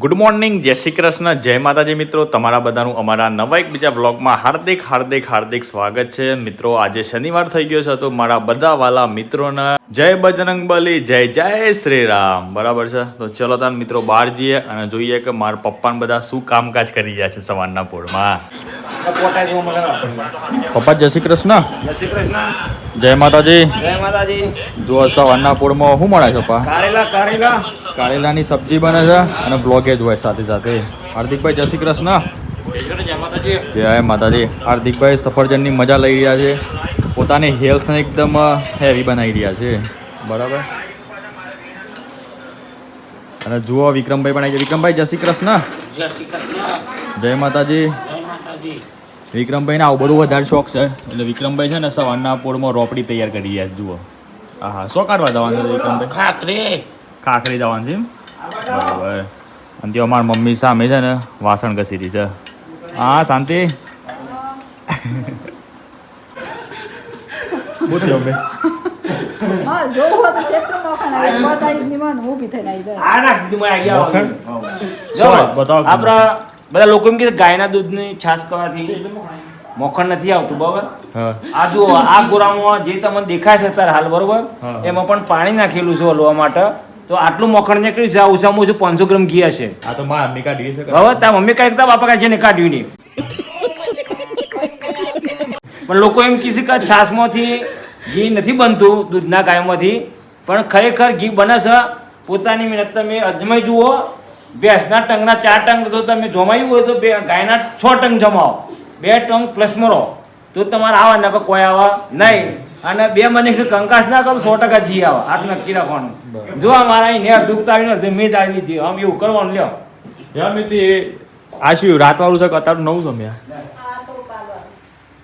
Good morning જય શ્રી કૃષ્ણ જય માતાજી મિત્રો તમારા બધાનું અમારા નવા એક બીજા બ્લોગમાં હાર્દિક હાર્દિક હાર્દિક સ્વાગત છે. મિત્રો આજે શનિવાર થઈ ગયો છે તો મારા બધા વાલા મિત્રોના જય બજરંગ બલી જય જય શ્રી રામ. બરાબર છે? તો ચલો તાન મિત્રો બહાર જઈએ અને જોઈએ કે મારા પપ્પાને બધા શું કામકાજ કરી રહ્યા છે સવારના પોળમાં. પપ્પા જય શ્રી કૃષ્ણ. જય શ્રી કૃષ્ણ. જય માતાજી. જય માતાજી. જો સવારના પોળમાં શું મળે છે પપ્પા? કારેલા કારેલા. કારેલાની સબ્જી બને છે અને બ્લોગેજ હોય સાથે સાથે. હાર્દિકભાઈ જય શ્રી કૃષ્ણ. જય માતાજી. હાર્દિકભાઈ સફરજનની મજા લઈ રહ્યા છે. પોતાની હેલ્થને એકદમ હેવી બનાવી રહ્યા છે. બરાબર? અને જુઓ વિક્રમભાઈ પણ આવી ગયા. વિક્રમભાઈ જય શ્રી કૃષ્ણ. જય માતાજી. વિક્રમભાઈને આવું બધું વધારે શોખ છે. એટલે વિક્રમભાઈ છે ને સવારના પોળમાં રોપડી તૈયાર કરી રહ્યા જુઓ. હા હા શું કાઢવા જવાનું વિક્રમભાઈ? ખાખરી જવાનું. છે બરાબર. અને ત્યાં અમારા મમ્મી સામે છે ને વાસણ ઘસી રહી છે. હા શાંતિ? બધા લોકો એમ કે ગાયના દૂધની છાશ કરવાથી મોખણ નથી આવતું બરાબર? આ જુઓ આ ગોરામાં જે તમને દેખાય છે અત્યારે હાલ બરોબર? એમાં પણ પાણી નાખેલું છે હલવા માટે. તો આટલું મોખણ નીકળ્યું છે ઓછામાં ઓછું પાંચસો ગ્રામ ઘી હશે. આ તો મારા મમ્મી કાઢી છે હવે તાર મમ્મી કાઢી તાર બાપા કાઢી છે કાઢ્યું નહીં. પણ લોકો એમ કીધું કે છાશમાંથી ઘી નથી બનતું દૂધના ગાયમાંથી. પણ ખરેખર ઘી બને છે પોતાની મહેનત તમે અજમાઈ જુઓ. ભેંસના ટંગના ચાર ટંગ તો તમે જમાયું હોય તો બે ગાયના છ ટંગ જમાવો. બે ટંગ પ્લસ મરો. તો તમારે આવા નકો કોઈ આવા નહીં. અને બે મને કંકાસ ના કરો સો ટકા જી આવે. આટલું નક્કી રાખવાનું જો આ મારા અહીં નેર દુખતા આવીને મેં દાવી લીધી આમ એવું કરવાનું લ્યો. આ શું રાત વાળું છે કે અત્યારનું નવું તમે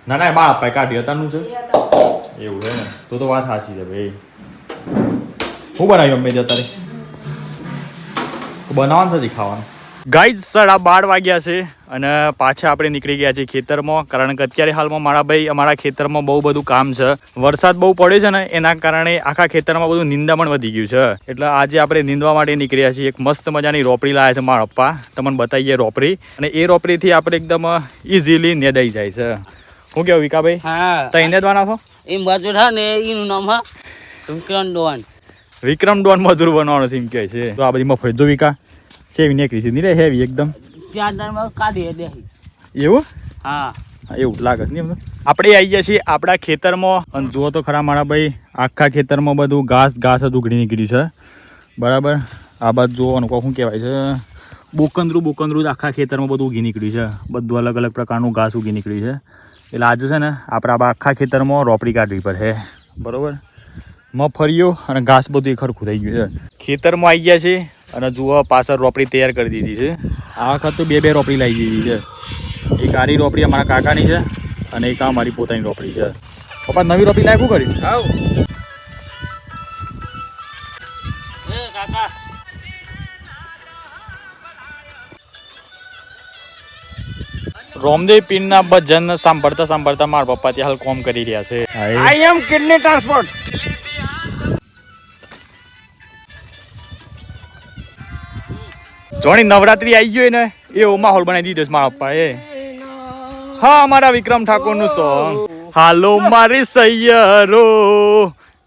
ના ના બાળ અપાય કાઢી અત્યારનું છે? એવું છે ને? તો તો વાત સાચી છે ભાઈ. હું બનાવ્યું અમે અત્યારે? બનાવવાનું નથી ખાવાનું? ગાઈઝ સાડા બાર વાગ્યા છે અને પાછા આપણે નીકળી ગયા છીએ ખેતરમાં કારણ કે અત્યારે હાલમાં મારા ભાઈ અમારા ખેતરમાં બહુ બધું કામ છે. વરસાદ બહુ પડ્યો છે ને એના કારણે આખા ખેતરમાં બધું નિંદામણ વધી ગયું છે. એટલે આજે આપણે નીંદવા માટે નીકળ્યા છીએ. એક મસ્ત મજાની રોપડી લાવ્યા છે મારા પપ્પા. તમને બતાવીએ રોપડી. અને એ રોપડીથી આપણે એકદમ ઇઝીલી નેદાઈ જાય છે. હું કેવું વિકાભાઈ? હા. તો એને છો? એમ બાજુ ને એનું નામ હા વિક્રમ ડોન વિક્રમ ડોન મજૂર બનવાનો છે એમ કહે છે. તો આ બધી મફત જો વિકા. સેવી નીકળી છે. ની રે હેવી એકદમ. ચાર દારમાં કાઢી દે એવું? હા. એવું લાગે છે ને આપણે આવી ગયા છીએ આપણા ખેતરમાં. અને જુઓ તો ખરા મારા ભાઈ આખા ખેતરમાં બધું ઘાસ ઘાસ જ ઉઘડી નીકળ્યું છે. બરાબર? આ બાજુ જોવાનું શું કહેવાય છે. બોકંદરું બોકંદરું જ આખા ખેતરમાં બધું ઉગી નીકળ્યું છે. બધું અલગ અલગ પ્રકારનું ઘાસ ઉગી નીકળ્યું છે. એટલે આજે છે ને આપણે આખા ખેતરમાં રોપડી કાઢવી પડશે. બરોબર? મગફળીઓ અને ઘાસ બધું ખરખું થઈ ગયું છે ખેતરમાં આવી ગયા છે અને જુઓ પાછળ રોપડી તૈયાર કરી દીધી છે. આ વખત તો બે બે રોપડી લાવી દીધી છે. એક આરી રોપડી અમારા કાકાની છે અને એક આ મારી પોતાની રોપડી છે. પપ્પા નવી રોપડી શું કરી આવ. રોમદેવ પીરના ભજન સાંભળતા સાંભળતા મારા પપ્પા ત્યાં હાલ કોમ કરી રહ્યા છે. આઈ એમ કિડની ટ્રાન્સપોર્ટ જોણી નવરાત્રી આવી ગયો ને, એવો માહોલ બનાવી દીધો છે મારા પપ્પાએ. હા અમારા વિક્રમ ઠાકોરનું સોંગ હાલો મારી સૈયરો,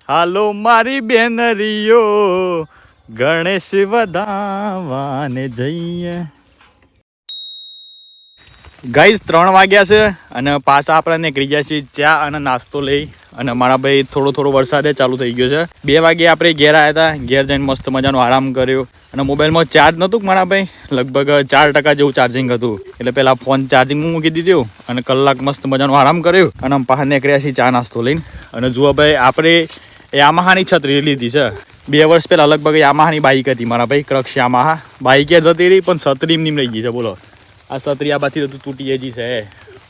હાલો મારી બેનરીઓ, ગણેશ વધાવાને જઈએ. ગાઈઝ ત્રણ વાગ્યા છે અને પાછા આપણે નીકળી ગયા છીએ ચા અને નાસ્તો લઈ. અને મારા ભાઈ થોડો થોડો વરસાદે ચાલુ થઈ ગયો છે. બે વાગે આપણે ઘેર આવ્યા હતા, ઘેર જઈને મસ્ત મજાનો આરામ કર્યો. અને મોબાઈલમાં ચાર્જ નહોતું મારા ભાઈ. લગભગ ચાર ટકા જેવું ચાર્જિંગ હતું. એટલે પહેલાં ફોન ચાર્જિંગ મૂકી દીધું અને કલાક મસ્ત મજાનો આરામ કર્યો. અને આમ બહાર નીકળ્યા છીએ ચા નાસ્તો લઈને. અને જુઓ ભાઈ, આપણે યામાહાની છત્રી લીધી છે. બે વર્ષ પહેલાં લગભગ યામાહાની બાઇક હતી મારા ભાઈ, ક્રક્ષ યામાહા. બાઇકે જતી રહી, પણ છત્રી એમની રહી ગઈ છે, બોલો. આ છત્રી આ બાથી તૂટી જ છે.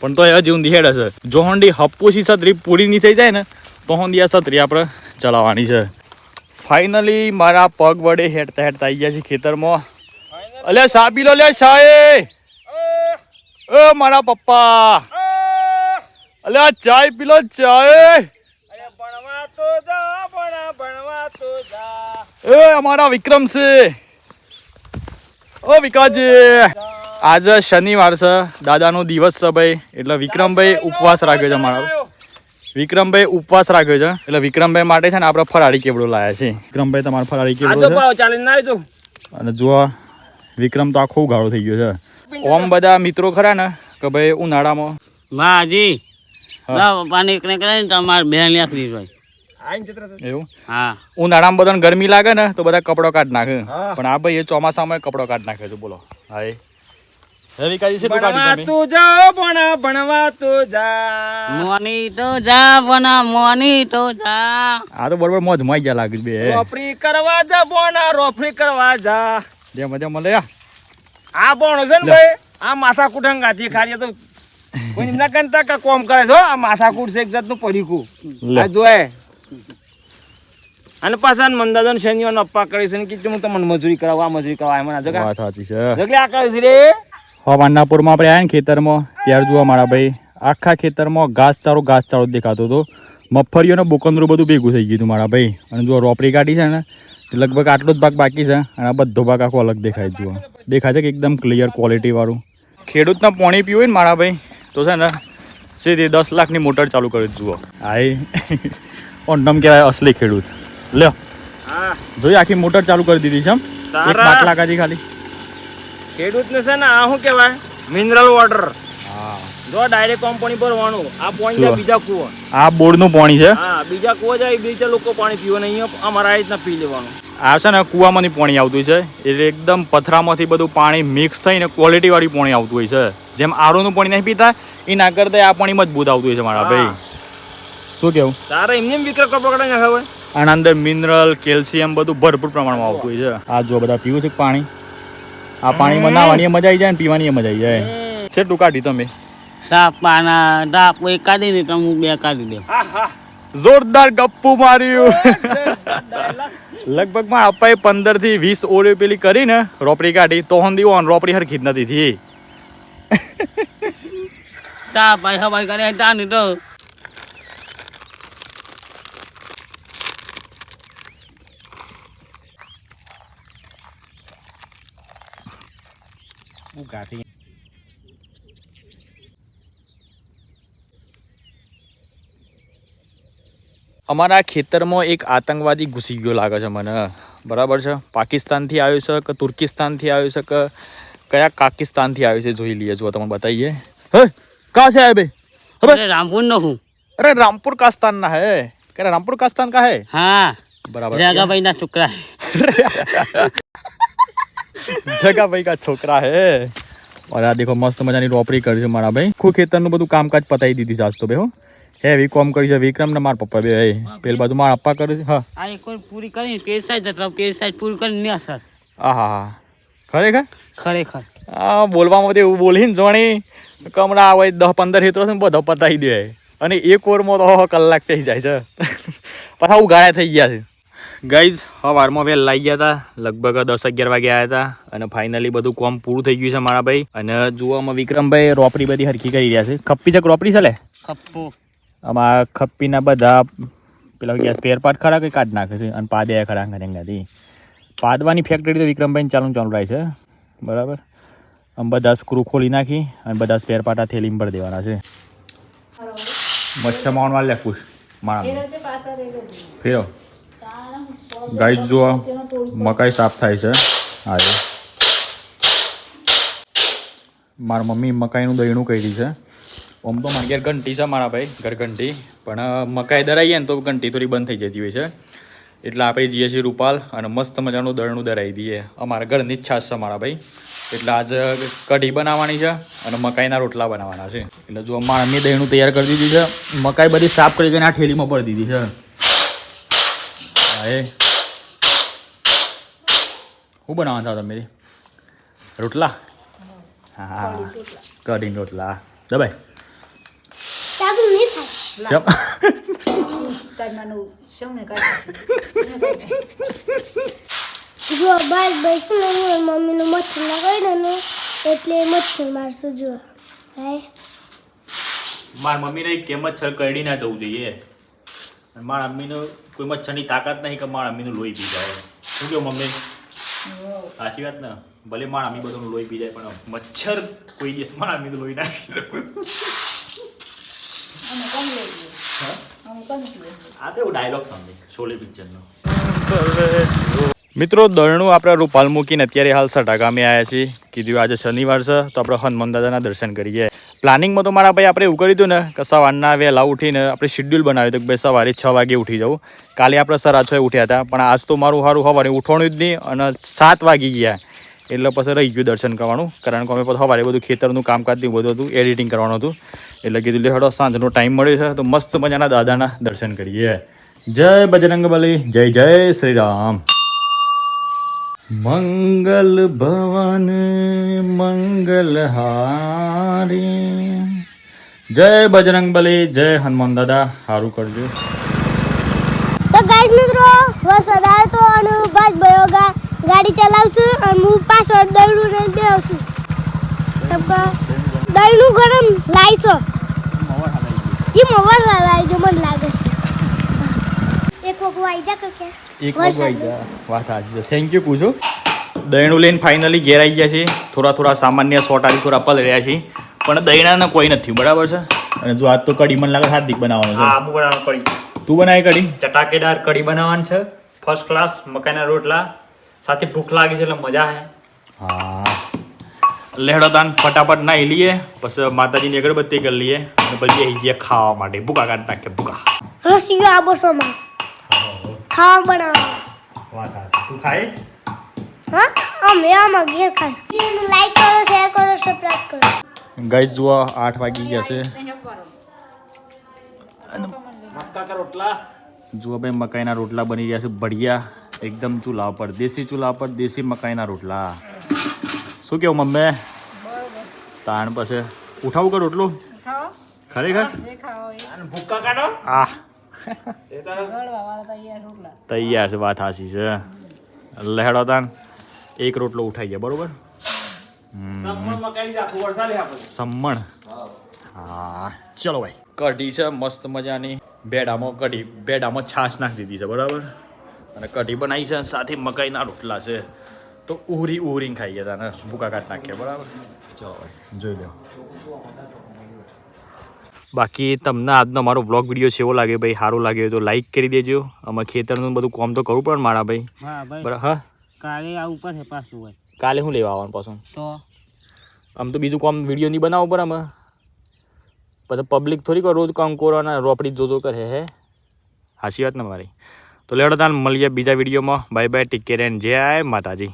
પણ તો એ હજી ઊંધી હેડ હશે જો હોંડી હપ્પોસી છત્રી પૂરી નહીં થઈ જાય ને, તો હોંડી આ છત્રી આપણે ચલાવવાની છે. ફાઇનલી મારા પગ વડે હેડતા હેડતા આવી ગયા છે ખેતરમાં. અલે સાબી લો સાહેબ એ મારા પપ્પા! અલે ચાય પીલો ચાય એ અમારા વિક્રમ છે. ઓ વિકાસજી! આજે શનિવાર છે દાદાનો દિવસ છે ભાઈ એટલે વિક્રમભાઈ ઉપવાસ રાખ્યો છે મારા વિક્રમભાઈ ઉપવાસ રાખ્યો છે. એટલે વિક્રમભાઈ માટે છે ને આપણે ફરાળી કેવડો લાયા છે. વિક્રમભાઈ તમારે ફરાળી આ કેવડો છે? અને જો વિક્રમ તો આખો ગાળો થઈ ગયો છે. ઓમ બધા મિત્રો ખરા ને કે ભાઈ ઉનાળામાં? માજી હા. ના પપ્પાને એકને કરે ને તમારે બેન લેખરી હોય. આઈને જતા રહો. એવું? હા. ઉનાળામાં બધાને ગરમી લાગે ને તો બધા કપડો કાઢ નાખે. પણ આ ભાઈ એ ચોમાસામાં કપડો કાઢ નાખે છે બોલો. હા એ હે ભણવા તું જા ભણા ભણવા તું જા. મોની તો જા બના મોની તો જા. આ તો બરોબર મોજ માઈ ગયા લાગે બે રોફરી કરવા જા ભણા રોફરી કરવા જા. જે મજા મળે આ ભણો છે ને ભાઈ આ માથા કુટંગાથી ખાલી તો કોઈ એમના કરતા કા કોમ કરે છે આ માથા કુટ છે એક જાતનું પડીકું. આ જોય અને પાછા મંદાદન શનિવાર અપ્પા કરે છે કે હું તમને મજૂરી કરાવવા આ મજૂરી કરાવવા એમાં જગા વાત સાચી છે. જગલે આ કરે છે રે. હવાન્નાપુરમાં આપણે આવ્યા ને ખેતરમાં. ત્યારે જોવા મારા ભાઈ આખા ખેતરમાં ઘાસચારો ઘાસચારો જ દેખાતો હતો. મગફળીઓ બુકંદરું બધું ભેગું થઈ ગયું હતું મારા ભાઈ. અને જો રોપડી કાઢી છે ને લગભગ આટલો જ ભાગ બાકી છે અને આ બધો ભાગ આખો અલગ દેખાય જુઓ. દેખાય છે કે એકદમ ક્લિયર ક્વોલિટીવાળું ખેડૂતના પાણી પીવું ને મારા ભાઈ તો છે ને સીધી દસ લાખની મોટર ચાલુ કરી જુઓ. હા એ ઓનમ કહેવાય અસલી ખેડૂત. લ્યો. જોઈએ આખી મોટર ચાલુ કરી દીધી છે એક લાખ બાટલા ખાલી. ખેડૂતને છે ને આ શું કહેવાય? મિનરલ વોટર જો ડાયરેક્ટ કંપની પર વાણું. આ પોઈન્ટ. જાય બીજા કૂવો. આ બોર્ડનું પાણી છે. હા બીજા કૂવો જાય બીજા લોકો પાણી પીવો ને અહીંયા અમારા આ રીતના પી લેવાનું. આ છે ને કૂવામાંથી પાણી આવતું છે. એટલે એકદમ પથરામાંથી બધું પાણી મિક્સ થઈને ક્વોલિટી વાળી પાણી આવતું હોય છે. જેમ આરોનું પાણી નહીં પીતા એ ના કરતા આ પાણી મજબૂત આવતું હોય છે મારા ભાઈ. શું કેવું? તારે એમને એમ વિક્રમ કપડો કાઢી નાખે હોય આના અંદર મિનરલ કેલ્શિયમ બધું ભરપૂર પ્રમાણમાં આવતું હોય છે. આ જો બધા પીવું છે પાણી? આ પાણીમાં નાહવાની મજા આવી જાય ને પીવાની મજા આવી જાય. છેટું કાઢી તમે. સાપ પાના સાપ એક કાઢી ને તમે બે કાઢી દે જોરદાર ગપ્પુ માર્યું. લગભગમાં અપાએ પંદરથી વીસ ઓળી પેલી કરી ને રોપડી કાઢી. તો હંધી ઓન રોપડી હરખી જ નથી થી તા ભાઈ હવાઈ કરે તા નહીં તો અમારા ખેતરમાં એક આતંકવાદી ઘૂસી ગયો લાગે છે મને. બરાબર છે? પાકિસ્તાનથી આવ્યો છે કે તુર્કિસ્તાનથી આવ્યો છે કે કયા કાકિસ્તાનથી આવ્યો છે જોઈ લઈએ જો તમને બતાવીએ. હે? કા છે બે? અરે રામપુર નો હું. અરે રામપુર કાસ્તાન ના હે. કે રામપુર કાસ્તાન કા હે? હા. બરાબર. જગાભાઈ ના છોકરા જગાભાઈ કા છોકરા હે. और આ દેખો મસ્ત મજાની રોપડી કરી છે મારા ભાઈ. ખુ ખેતરનું બધું કામકાજ પતાવી દીધી આજ તો બે હો. હેવી વિકોમ કરી છે વિક્રમ ને મારા પપ્પા બે પેલ બાજુ મારા પપ્પા કરે છે હા. આ એક પૂરી કરી પેર સાઈડ જતો પેર સાઈડ પૂરી કરી ને સર. આહા હા ખરેખર? ખરેખર. આ બોલવામાં બધું એવું બોલીને જોણી કમરા આવે દસ પંદર હેતરો છે ને બધો પતાવી દે. અને એક ઓવરમાં તો કલાક થઈ જાય છે. પાછા ઉગાડ્યા થઈ ગયા છે. ગાઈઝ સવારમાં વહેલા લાગી ગયા હતા લગભગ દસ અગિયાર વાગે આવ્યા હતા અને ફાઇનલી બધું કોમ પૂરું થઈ ગયું છે મારા ભાઈ. અને જોવામાં વિક્રમભાઈ રોપડી બધી હરખી કરી રહ્યા છે. ખપ્પી છે રોપડી છે લે? ખપ્પો આમાં ખપ્પીના બધા પેલા ગયા સ્પેર પાર્ટ ખરા કંઈ કાઢ નાખે છે? અને પાદ્યા ખરા ઘરેંગાથી પાદવાની ફેક્ટરી તો વિક્રમભાઈ ચાલુ ચાલુ રહે છે. બરાબર? આમ બધા સ્ક્રૂ ખોલી નાખી અને બધા સ્પેર આ થેલીમ ભરી દેવાના છે. મચ્છર માવણ વાળ લે પૂછ માણા ફેરો. ગાઈડ જુઓ મકાઈ સાફ થાય છે. હા મારા મમ્મી મકાઈનું દહીણું કહી છે. આમ તો મારી ઘેર ઘંટી છે મારા ભાઈ ઘર ઘંટી. પણ મકાઈ દરાઈએ ને તો ઘંટી થોડી બંધ થઈ જતી હોય છે. એટલે આપણે જઈએ છીએ રૂપાલ અને મસ્ત મજાનું દળનું દરાવી દઈએ. અમારા ઘરની ઈચ્છા છે મારા ભાઈ. એટલે આજે કઢી બનાવવાની છે અને મકાઈના રોટલા બનાવવાના છે. એટલે જો મારા મમ્મી દહીણું તૈયાર કરી દીધી છે. મકાઈ બધી સાફ કરી કરીને આ ઠેલીમાં ભરી દીધી છે. હા એ. શું બનાવવાના હતા તમે? રોટલા? હા કઢી રોટલા. દબાઈ કાઢી જો બાર બેસીને હું મમ્મીનું મચ્છર લગાવી દઉં એટલે મચ્છર મારશું જો હાય મારા મમ્મીને કે મચ્છર કરડી ના જવું જોઈએ મારા મમ્મીનો કોઈ મચ્છરની તાકાત નહીં કે મારા મમ્મીનું લોહી પી જાય શું કહો મમ્મી સાચી વાત ને ભલે મારા મમ્મી બધું લોહી પી જાય પણ મચ્છર કોઈ દિવસ મારા અમી લોહી નાખી અમે કમ લઈએ અમે કમ લઈએ આ તો એવું ડાયલોગ શોલે પિક્ચરનો મિત્રો દરણું આપણે રૂપાલ મૂકીને અત્યારે હાલ સટા ગામે આવ્યા છીએ. કીધું આજે શનિવાર છે તો આપણે હનુમાન દાદાના દર્શન કરીએ. પ્લાનિંગમાં તો મારા ભાઈ આપણે એવું કરી દઉં ને કે સવારના વહેલા ઉઠીને આપણે શેડ્યુલ બનાવ્યું હતું કે ભાઈ સવારે છ વાગે ઉઠી જવું. કાલે આપણે સરા છ ઉઠ્યા હતા પણ આજ તો મારું સારું સવારે ઉઠવાનું જ નહીં અને સાત વાગી ગયા. એટલે પછી રહી ગયું દર્શન કરવાનું. કારણ કે અમે પછી સવારે બધું ખેતરનું કામકાજ બધું હતું એડિટિંગ કરવાનું હતું. એટલે કીધું, લે સાંજનો ટાઈમ મળ્યો છે, તો મસ્ત મજાના દાદાના દર્શન કરીએ. જય બજરંગબલી જય જય શ્રી રામ. મંગલ ભવન, મંગલ હારી. જય બજરંગ જય હનુમાન દાદા સારું કરજો. તો ગાઈસ મિત્રો આવ્યો તો અને ભાઈ ભાઈઓ ગા- ગાડી ચલાવશું અને હું પાછળ દળનું લઈને બેસું. દળનું ગરમ લાવીશો એ મોવાર હલાવી જો મને લાગે છે. એક વખત આવી જા કે એક વરસાદ. વાત સાચી છે. થેન્ક યુ પૂછો દહીણું લઈને ફાઇનલી ઘેર આવી ગયા છે થોડા થોડા સામાન્ય સોટારી થોડા પલ રહ્યા છીએ. પણ દહીણાને કોઈ નથી બરાબર છે? અને જો આજ તો કઢી મને લાગે હાર્દિક બનાવવાનો છે. હું બનાવવાનું કઢી. તું બનાવી કઢી? ચટાકેદાર કઢી બનાવવાનું છે. ફર્સ્ટ ક્લાસ મકાઈના રોટલા સાથે ભૂખ લાગી છે એટલે મજા આવે હા. લેહડો તાન ફટાફટ નાહી લઈએ પછી માતાજીની અગરબત્તી કરી લઈએ અને પછી આવી ગયા ખાવા માટે. ભૂકા કાઢ નાખે ભૂકા. રસીઓ આબો સમા ખાવા વાત સાચી તું ખાય? હા? અમે આમાં ઘેર ખાય લાઈક કરો શેર કરો સબસ્ક્રાઇબ કરો. ગાઈ જુઓ આઠ વાગી ગયા છે. રોટલા. જુઓ ભાઈ મકાઈના રોટલા બની રહ્યા છે બઢિયા એકદમ ચૂલા પર દેશી ચૂલા પર દેશી મકાઈના રોટલા. શું કેવું મમ્મી? તાણ પછી ઉઠાવું કર રોટલું? ખરેખર? ભૂક્કા કાઢો. તૈયાર છે વાત હાસી છે. લહેડો તાન એક રોટલો ઉઠાઈ ગયા બરોબર? સમ્મણ હા ચલો ભાઈ. કઢી છે મસ્ત મજાની. ભેડામાં કઢી ભેડામાં છાશ નાખી દીધી છે બરાબર? અને કઢી બનાવી છે સાથે મકાઈના રોટલા છે. તો ઉહરી ઉહરીને ખાઈ ગયા હતા ને ભૂકા કાઢ નાખ્યા બરાબર? ચલો જોઈ લો. બાકી તમને આજનો મારો બ્લોગ વીડિયો કેવો લાગે ભાઈ સારું લાગે તો લાઈક કરી દેજો. અમે ખેતરનું બધું કામ તો કરવું પડે મારા ભાઈ. બરાબર હા? કાલે આવું પડશે પાછું હોય. કાલે શું લેવા આવવાનું પાછું? તો? આમ તો બીજું કામ વીડિયો નહીં બનાવવું પડે આમાં પછી પબ્લિક થોડીક રોજ કામ કરો અને રોપડી જોજો કરે હે? સાચી વાત ને મારી? તો લેડો તાન મળીએ બીજા વિડીયોમાં. Bye bye take care and જય માતાજી.